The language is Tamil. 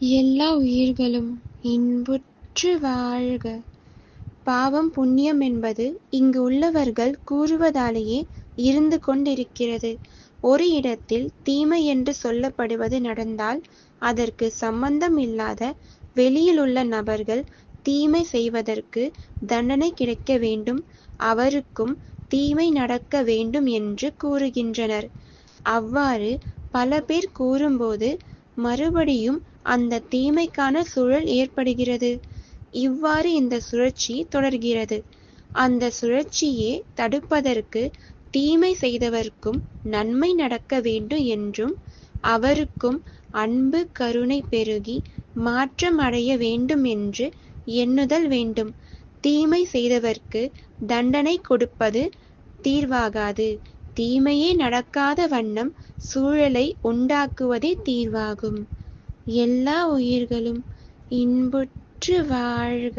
எல்லா உயிர்களும் இன்புற்று வாழ்க! பாவம் புண்ணியம் என்பது இங்கு உள்ளவர்கள் கூறுவதாலேயே இருந்து கொண்டிருக்கிறது. ஒரு இடத்தில் தீமை என்று சொல்லப்படுவது நடந்தால் அதற்கு சம்பந்தம் இல்லாத வெளியில் உள்ள நபர்கள் தீமை செய்வதற்கு தண்டனை கிடைக்க வேண்டும் அவருக்கும் தீமை நடக்க வேண்டும் என்று கூறுகின்றனர். அவ்வாறு பல பேர் கூறும்போது மறுபடியும் அந்த தீமைக்கான சூழல் ஏற்படுகிறது. இவ்வாறு இந்த சுழற்சி தொடர்கிறது. அந்த சுழற்சியே தடுப்பதற்கு தீமை செய்தவர்க்கும் நன்மை நடக்க வேண்டும் என்றும் அவருக்கும் அன்பு கருணை பெருகி மாற்றம் அடைய வேண்டும் என்று எண்ணுதல் வேண்டும். தீமை செய்தவர்க்கு தண்டனை கொடுப்பது தீர்வாகாது. தீமையே நடக்காத வண்ணம் சூழலை உண்டாக்குவதே தீர்வாகும். எல்லா உயிர்களும் இன்புற்று வாழ்க!